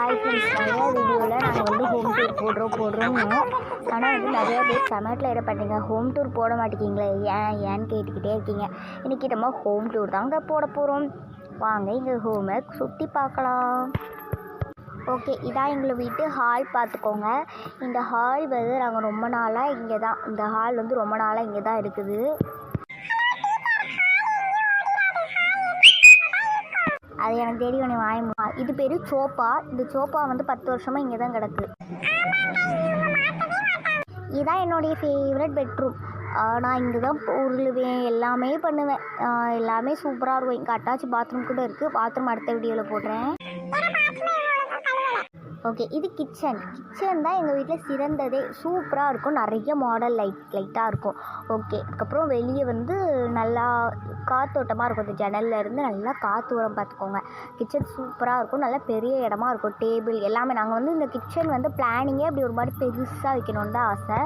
Hi friends வீடியோவில் நாங்கள் வந்து ஹோம் டூர் போடுறோம் போடுறோம்னு ஆனால் வந்து நிறையா பேர் கமெண்ட்டில் இட பண்ணீங்க ஹோம் டூர் போட மாட்டேங்கிங்களே ஏன் ஏன்னு கேட்டுக்கிட்டே இருக்கீங்க இன்றைக்கி நம்ம ஹோம் டூர் தாங்க போட போகிறோம் வாங்க எங்கள் ஹோமை சுற்றி பார்க்கலாம் ஓகே இதான் எங்களை வீட்டு ஹால் பார்த்துக்கோங்க இந்த ஹால் வந்து நாங்கள் ரொம்ப நாளாக இங்கே தான் இந்த ஹால் வந்து ரொம்ப நாளாக இங்கே தான் இருக்குது. அது எனக்கு தெரியும் உன்னை வாய இது பேர் சோப்பா. இந்த சோப்பா வந்து பத்து வருஷமாக இங்கே தான் கிடக்கு. இதான் என்னுடைய ஃபேவரட் பெட்ரூம் நான் இங்கே தான் உருளுவேன் எல்லாமே பண்ணுவேன். எல்லாமே சூப்பராக இருக்கும். இங்கே அட்டாச் பாத்ரூம் கூட இருக்குது பாத்ரூம் அடுத்த வீடியோவில் போடுறேன். ஓகே இது கிச்சன் கிச்சன் தான் எங்கள் வீட்டில் சிறந்ததே. சூப்பராக இருக்கும். நிறைய மாடல் லைட் லைட்டாக இருக்கும். ஓகே அதுக்கப்புறம் வெளியே வந்து நல்லா காத்தோட்டமாக இருக்கும். இந்த ஜன்னல்ல இருந்து நல்லா காற்று வரும் பார்த்துக்கோங்க கிச்சன் சூப்பராக இருக்கும். நல்லா பெரிய இடமா இருக்கும். டேபிள் எல்லாமே. நாங்கள் வந்து இந்த கிச்சன் வந்து பிளானிங்கே அப்படி ஒரு மாதிரி பெருசாக வைக்கணும்னு தான் ஆசை.